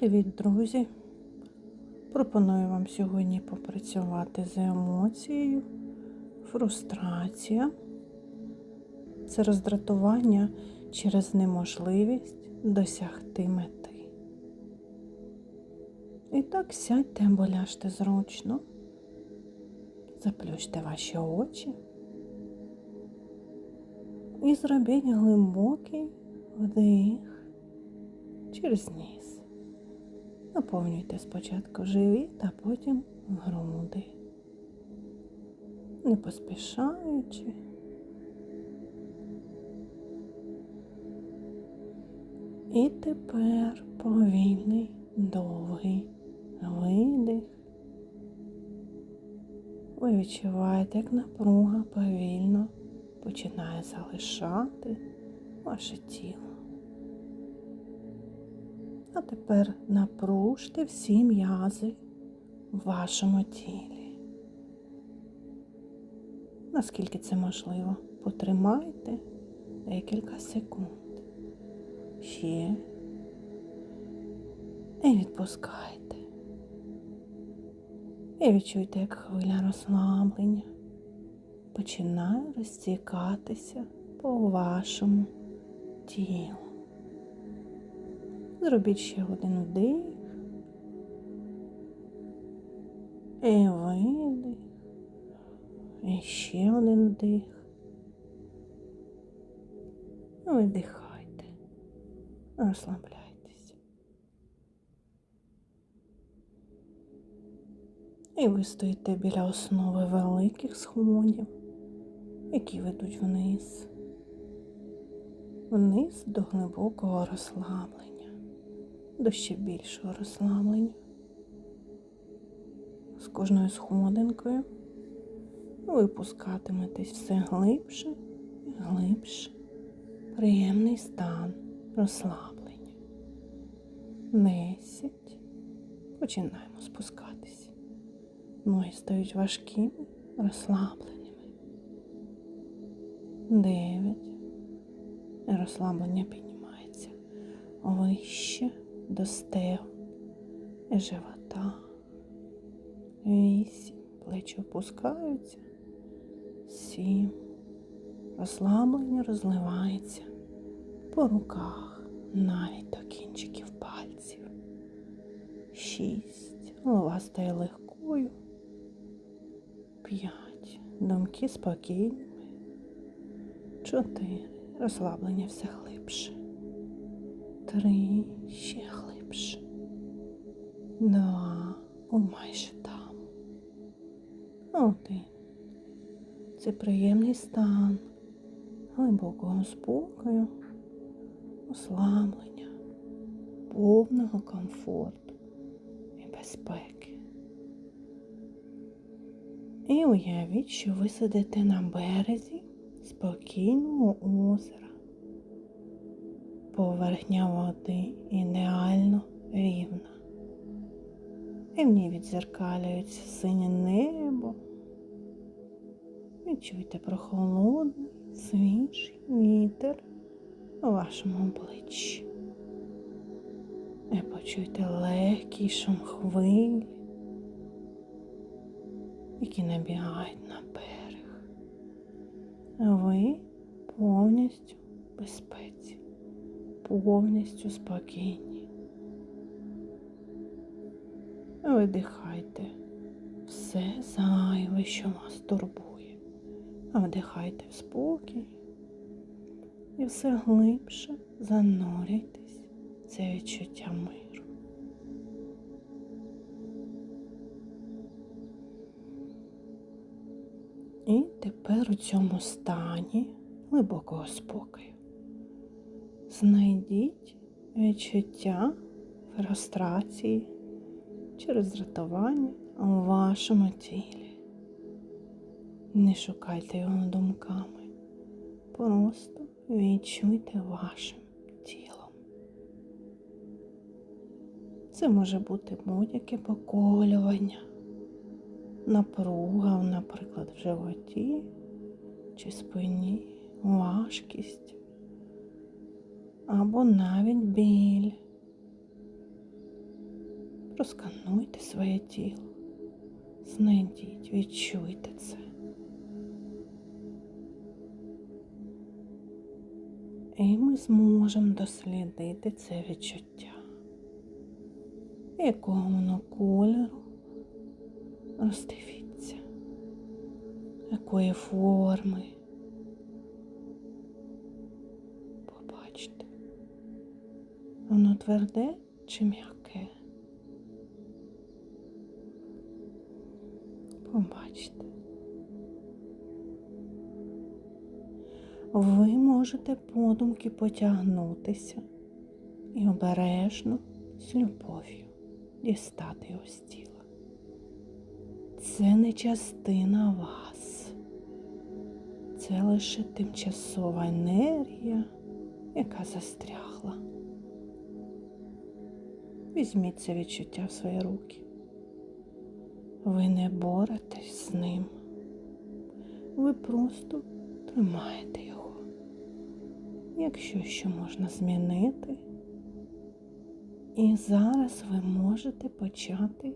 Привіт, друзі! Пропоную вам сьогодні попрацювати з емоцією, фрустрація. Це роздратування через неможливість досягти мети. І так сядьте або ляжте зручно, заплющте ваші очі і зробіть глибокий вдих через ніс. Наповнюйте спочатку живіт, а потім груди, не поспішаючи. І тепер повільний, довгий видих. Ви відчуваєте, як напруга повільно починає залишати ваше тіло. А тепер напружте всі м'язи в вашому тілі. Наскільки це можливо, потримайте декілька секунд. Ще і відпускайте. І відчуйте, як хвиля розслаблення починає розтікатися по вашому тілу. Зробіть ще один вдих і видих. І ще один вдих. Видихайте, розслабляйтеся. І ви стоїте біля основи великих сходів, які ведуть вниз, вниз до глибокого розслаблення до ще більшого розслаблення. З кожною сходинкою ви пускатиметесь все глибше і глибше. Приємний стан розслаблення. Десять. Починаємо спускатися. Ноги стають важкими, розслабленими. Дев'ять. Розслаблення піднімається вище до стегон і живота. Вісім. Плечі опускаються. Сім. Розслаблення розливається по руках, навіть до кінчиків пальців. Шість. Голова стає легкою. П'ять. Думки спокійними. Чотири. Розслаблення все глибше. Три. Ще глибше. Два. О, майже там. Один. Це приємний стан глибокого спокою, ослаблення, повного комфорту і безпеки. І уявіть, що ви сидите на березі спокійного озера. Поверхня води ідеально рівна. І в ній відзеркалюється синє небо. Відчуйте прохолодний, свіжий вітер у вашому обличчі. І почуйте легкий шум хвиль, які набігають на берег. Ви повністю в безпеці, повністю спокійні. Видихайте все зайве, що вас турбує, вдихайте в спокій і все глибше занурюйтесь в це відчуття миру. І тепер у цьому стані глибокого спокою знайдіть відчуття фрустрації через роздратування у вашому тілі. Не шукайте його думками, просто відчуйте вашим тілом. Це може бути будь-яке поколювання, напруга, наприклад, в животі чи спині, важкість або навіть біль. Проскануйте своє тіло. Знайдіть, відчуйте це. І ми зможемо дослідити це відчуття. Якого воно кольору роздивіться, якої форми. Воно тверде чи м'яке. Побачте. Ви можете подумки потягнутися і обережно з любов'ю дістати його з тіла. Це не частина вас, це лише тимчасова енергія, яка застрягла. Візьміть це відчуття в свої руки. Ви не боретесь з ним. Ви просто тримаєте його. Якщо що можна змінити, і зараз ви можете почати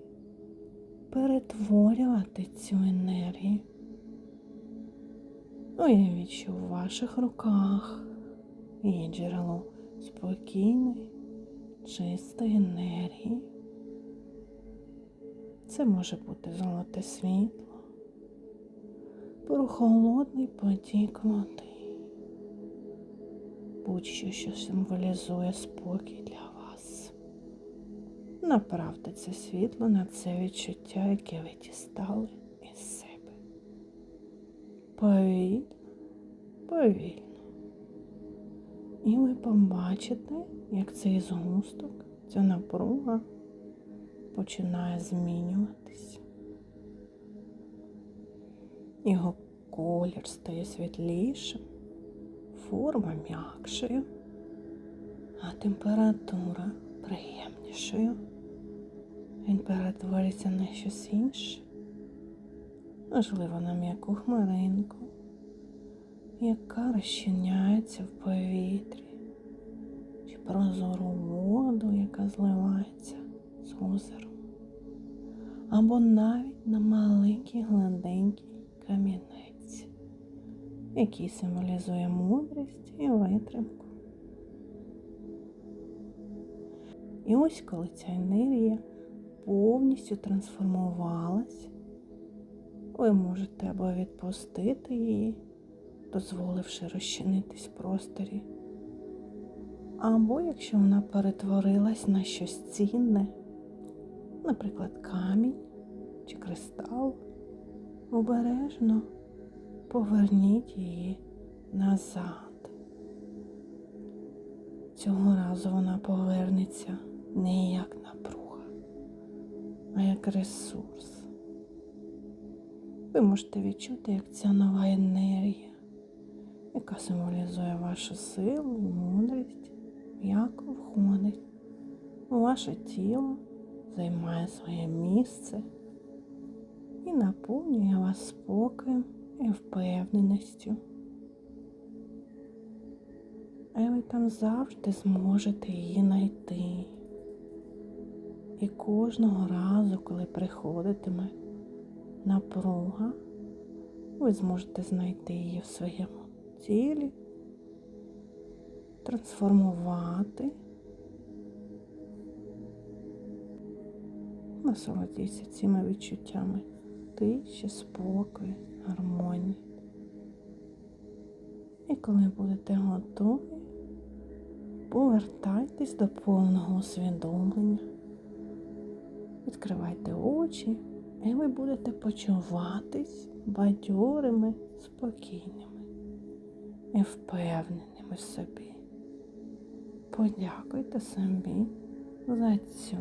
перетворювати цю енергію. Уявіть, що в ваших руках є джерело спокійної, чистої енергії. Це може бути золоте світло, прохолодний потік води, будь-що, що символізує спокій для вас. Направте це світло на це відчуття, яке ви дістали із себе. Повільно, повільно. І ви побачите, як цей згусток, ця напруга починає змінюватися. Його колір стає світлішим, форма м'якшою, а температура приємнішою. Він перетвориться на щось інше, можливо, на м'яку хмаринку, яка розчиняється в повітрі, чи прозору воду, яка зливається з озером, або навіть на маленький гладенький камінець, який символізує мудрість і витримку. І ось коли ця енергія повністю трансформувалась, ви можете або відпустити її, дозволивши розчинитись в просторі, або якщо вона перетворилась на щось цінне, наприклад, камінь чи кристал, обережно поверніть її назад. Цього разу вона повернеться не як напруга, а як ресурс. Ви можете відчути, як ця нова енергія, яка символізує вашу силу мудрість, м'яко входить ваше тіло, займає своє місце і наповнює вас спокоєм і впевненістю. А ви там завжди зможете її знайти. І кожного разу, коли приходитиме напруга, ви зможете знайти її в своєму тілі, трансформувати, насолодіться цими відчуттями тиші, спокою, гармонії. І коли будете готові, повертайтесь до повного усвідомлення. Відкривайте очі, і ви будете почуватись бадьорими, спокійними і впевненими собі. Подякуйте самі за цю